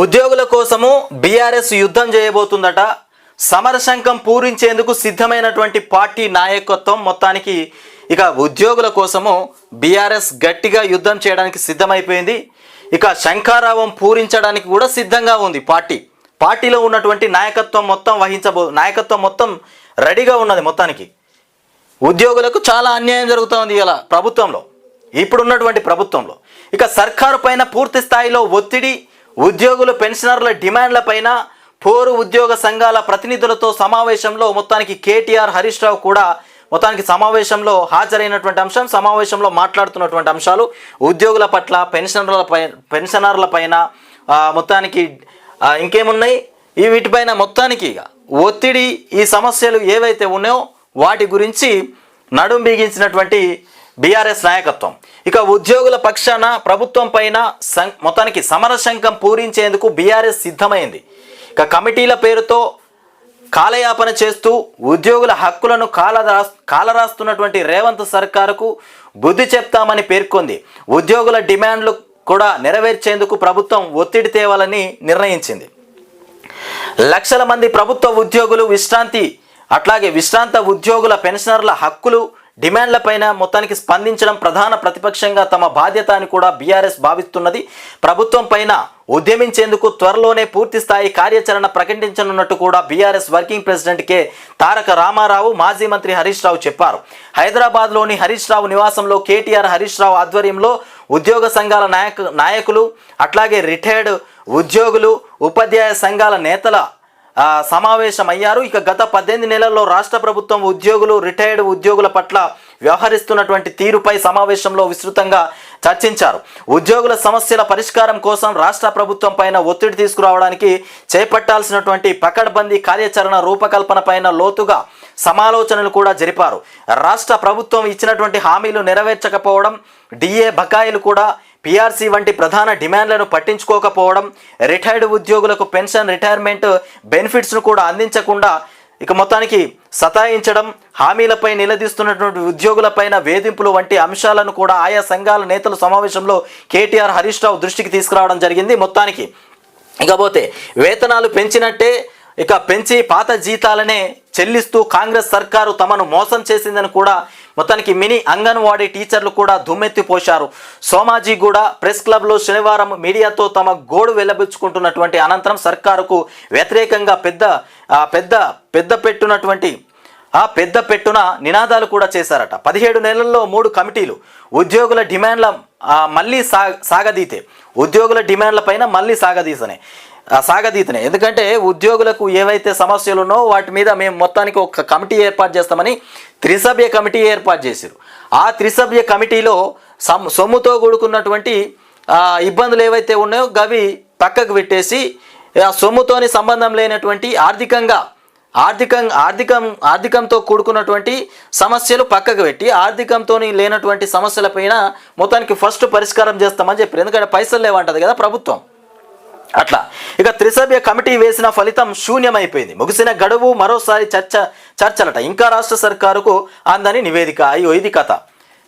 ఉద్యోగుల కోసము బీఆర్ఎస్ యుద్ధం చేయబోతుందట. సమరశంఖం పూరించేందుకు సిద్ధమైనటువంటి పార్టీ నాయకత్వం మొత్తానికి ఇక ఉద్యోగుల కోసము బీఆర్ఎస్ గట్టిగా యుద్ధం చేయడానికి సిద్ధమైపోయింది. ఇక శంఖారావం పూరించడానికి కూడా సిద్ధంగా ఉంది పార్టీ. పార్టీలో ఉన్నటువంటి నాయకత్వం మొత్తం వహించబో నాయకత్వం మొత్తం రెడీగా ఉన్నది మొత్తానికి. ఉద్యోగులకు చాలా అన్యాయం జరుగుతోంది ఇలా ప్రభుత్వంలో. ఇప్పుడున్నటువంటి ప్రభుత్వంలో. ఇక సర్కారు పైన పూర్తి స్థాయిలో ఒత్తిడి ఉద్యోగులు పెన్షనర్ల డిమాండ్లపైన పోరు ఉద్యోగ సంఘాల ప్రతినిధులతో సమావేశంలో మొత్తానికి కేటీఆర్ హరీష్ రావు కూడా మొత్తానికి సమావేశంలో హాజరైనటువంటి అంశం సమావేశంలో మాట్లాడుతున్నటువంటి అంశాలు. ఉద్యోగుల పట్ల పెన్షనర్ల పై పెన్షనర్ల పైన మొత్తానికి ఇంకేమున్నాయి? ఈ వీటిపైన మొత్తానికి ఒత్తిడి ఈ సమస్యలు ఏవైతే ఉన్నాయో వాటి గురించి నడుం బిగించినటువంటి బీఆర్ఎస్ నాయకత్వం. ఇక ఉద్యోగుల పక్షాన ప్రభుత్వం పైన సం మొత్తానికి సమరశంకం పూరించేందుకు బీఆర్ఎస్ సిద్ధమైంది. ఇక కమిటీల పేరుతో కాలయాపన చేస్తూ ఉద్యోగుల హక్కులను కాలరా కాలరాస్తున్నటువంటి రేవంత్ సర్కారుకు బుద్ధి చెప్తామని పేర్కొంది. ఉద్యోగుల డిమాండ్లు కూడా నెరవేర్చేందుకు ప్రభుత్వం ఒత్తిడి తేవాలని నిర్ణయించింది. లక్షల మంది ప్రభుత్వ ఉద్యోగులు విశ్రాంతి అట్లాగే విశ్రాంత ఉద్యోగుల పెన్షనర్ల హక్కులు డిమాండ్లపైన మొత్తానికి స్పందించడం ప్రధాన ప్రతిపక్షంగా తమ బాధ్యత అని కూడా బీఆర్ఎస్ భావిస్తున్నది. ప్రభుత్వం పైన ఉద్యమించేందుకు త్వరలోనే పూర్తి స్థాయి కార్యాచరణ ప్రకటించనున్నట్టు కూడా BRS working president K Taraka Rama Rao మాజీ మంత్రి హరీష్ రావు చెప్పారు. హైదరాబాద్లోని హరీష్ రావు నివాసంలో కేటీఆర్ హరీష్ రావు ఆధ్వర్యంలో ఉద్యోగ సంఘాల నాయక నాయకులు అట్లాగే రిటైర్డ్ ఉద్యోగులు ఉపాధ్యాయ సంఘాల నేతల సమావేశమయ్యారు. ఇక గత పద్దెనిమిది నెలల్లో రాష్ట్ర ప్రభుత్వం ఉద్యోగులు రిటైర్డ్ ఉద్యోగుల పట్ల వ్యవహరిస్తున్నటువంటి తీరుపై సమావేశంలో విస్తృతంగా చర్చించారు. ఉద్యోగుల సమస్యల పరిష్కారం కోసం రాష్ట్ర ప్రభుత్వం పైన ఒత్తిడి తీసుకురావడానికి చేపట్టాల్సినటువంటి పకడ్బందీ కార్యాచరణ రూపకల్పన పైన లోతుగా సమాలోచనలు కూడా జరిపారు. రాష్ట్ర ప్రభుత్వం ఇచ్చినటువంటి హామీలు నెరవేర్చకపోవడం డిఏ బకాయిలు కూడా పిఆర్సీ వంటి ప్రధాన డిమాండ్లను పట్టించుకోకపోవడం రిటైర్డ్ ఉద్యోగులకు పెన్షన్ రిటైర్మెంట్ బెనిఫిట్స్ను కూడా అందించకుండా ఇక మొత్తానికి సతాయించడం హామీలపై నిలదీస్తున్నటువంటి ఉద్యోగులపైన వేధింపులు వంటి అంశాలను కూడా ఆయా సంఘాల నేతల సమావేశంలో కేటీఆర్ హరీష్ రావు దృష్టికి తీసుకురావడం జరిగింది. మొత్తానికి ఇకపోతే వేతనాలు పెంచినట్టే ఇక పెంచి పాత జీతాలనే చెల్లిస్తూ కాంగ్రెస్ సర్కారు తమను మోసం చేసిందని కూడా మొత్తానికి మినీ అంగన్వాడీ టీచర్లు కూడా దుమ్మెత్తిపోశారు కూడా ప్రెస్ క్లబ్లో శనివారం మీడియాతో తమ గోడు వెల్లబుచ్చుకుంటున్నటువంటి అనంతరం సర్కారుకు వ్యతిరేకంగా పెద్ద పెద్ద పెద్ద పెట్టునటువంటి ఆ పెద్ద పెట్టున నినాదాలు కూడా చేశారట. పదిహేడు నెలల్లో మూడు కమిటీలు ఉద్యోగుల డిమాండ్ల మళ్ళీ సాగ సాగదీతే. ఉద్యోగుల డిమాండ్ల పైన మళ్ళీ సాగదీసనే. సాగదీతనే. ఎందుకంటే ఉద్యోగులకు ఏవైతే సమస్యలు ఉన్నో వాటి మీద మేము మొత్తానికి ఒక కమిటీ ఏర్పాటు చేస్తామని త్రిసభ్య కమిటీ ఏర్పాటు చేశారు. ఆ త్రిసభ్య కమిటీలో సమ్ సొమ్ముతో కూడుకున్నటువంటి ఇబ్బందులు ఏవైతే ఉన్నాయో గవి పక్కకు పెట్టేసి ఆ సొమ్ముతోని సంబంధం లేనటువంటి ఆర్థికంగా ఆర్థికం ఆర్థికం ఆర్థికంతో కూడుకున్నటువంటి సమస్యలు పక్కకు పెట్టి ఆర్థికంతో లేనటువంటి సమస్యలపైన మొత్తానికి ఫస్ట్ పరిష్కారం చేస్తామని చెప్పారు. ఎందుకంటే పైసలు లేవంటది కదా ప్రభుత్వం. అట్లా. ఇక త్రిసభ్య కమిటీ వేసిన ఫలితం శూన్యమైపోయింది. ముగిసిన గడువు మరోసారి చర్చ చర్చలట. ఇంకా రాష్ట్ర సర్కారుకు అందని నివేదిక. అయ్యో ఇది కథ.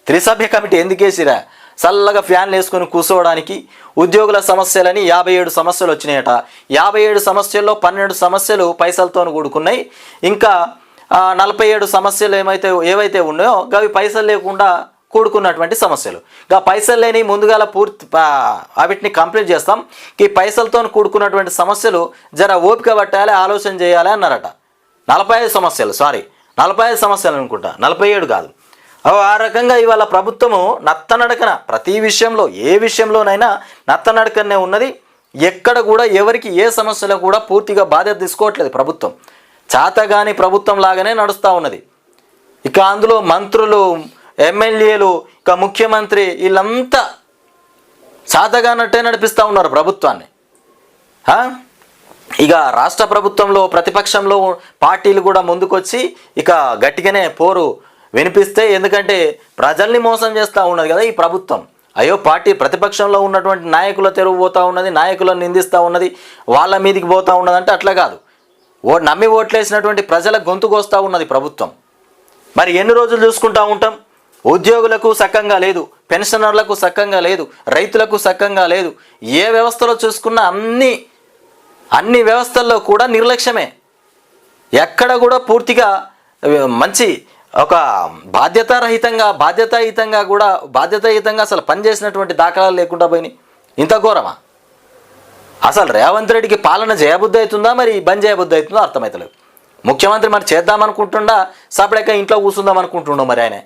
త్రిసభ్య కమిటీ ఎందుకేసిరా చల్లగా ఫ్యాన్లు వేసుకొని కూర్చోవడానికి ఉద్యోగుల సమస్యలని యాభై ఏడు సమస్యలు వచ్చినాయట. యాభై ఏడు సమస్యల్లో పన్నెండు సమస్యలు పైసలతో కూడుకున్నాయి. ఇంకా నలభై ఏడు సమస్యలు ఏమైతే ఏవైతే ఉన్నాయో అవి పైసలు లేకుండా కూడుకున్నటువంటి సమస్యలు. ఇంకా పైసలు లేని ముందుగాల పూర్తి వాటిని కంప్లీట్ చేస్తాం. ఈ పైసలతో కూడుకున్నటువంటి సమస్యలు జర ఓపిక పట్టాలి ఆలోచన చేయాలి అన్నారట. నలభై ఐదు సమస్యలు సారీ. నలభై ఐదు సమస్యలు అనుకుంటా. నలభై ఏడు కాదు. ఆ రకంగా ఇవాళ ప్రభుత్వము నత్తనడకన ప్రతి విషయంలో ఏ విషయంలోనైనా నత్తనడకనే ఉన్నది. ఎక్కడ కూడా ఎవరికి ఏ సమస్యలో కూడా పూర్తిగా బాధ్యత తీసుకోవట్లేదు ప్రభుత్వం. చాతగాని ప్రభుత్వం లాగానే నడుస్తూ ఉన్నది. ఇక అందులో మంత్రులు ఎమ్మెల్యేలు ఇక ముఖ్యమంత్రి వీళ్ళంతా సాతగానట్టే నడిపిస్తూ ఉన్నారు ప్రభుత్వాన్ని. ఇక రాష్ట్ర ప్రభుత్వంలో ప్రతిపక్షంలో పార్టీలు కూడా ముందుకొచ్చి ఇక గట్టిగానే పోరు వినిపిస్తే ఎందుకంటే ప్రజల్ని మోసం చేస్తూ ఉన్నది కదా ఈ ప్రభుత్వం. అయ్యో పార్టీ ప్రతిపక్షంలో ఉన్నటువంటి నాయకుల తెరువు పోతూ ఉన్నది నాయకులను నిందిస్తూ ఉన్నది వాళ్ళ మీదికి పోతూ ఉన్నది అంటే అట్లా కాదు. ఓ నమ్మి ఓట్లేసినటువంటి ప్రజల గొంతుకొస్తూ ఉన్నది ప్రభుత్వం. మరి ఎన్ని రోజులు చూసుకుంటూ ఉంటాం? ఉద్యోగులకు సక్కంగా లేదు పెన్షనర్లకు సక్కంగా లేదు రైతులకు సక్కంగా లేదు. ఏ వ్యవస్థలో చూసుకున్నా అన్ని అన్ని వ్యవస్థల్లో కూడా నిర్లక్ష్యమే. ఎక్కడ కూడా పూర్తిగా మంచి ఒక బాధ్యతారహితంగా బాధ్యతాయుతంగా కూడా బాధ్యతాయుతంగా అసలు పనిచేసినటువంటి దాఖలాలు లేకుండా పోయినాయి. ఇంత ఘోరమా? అసలు రేవంత్ రెడ్డికి పాలన చేయబుద్ధి అవుతుందా? మరి బంద్ చేయబుద్ధి అవుతుందో అర్థమవుతలేదు ముఖ్యమంత్రి మరి చేద్దామనుకుంటుండా? సపడేక ఇంట్లో కూర్చుందాం అనుకుంటుండో మరి ఆయన?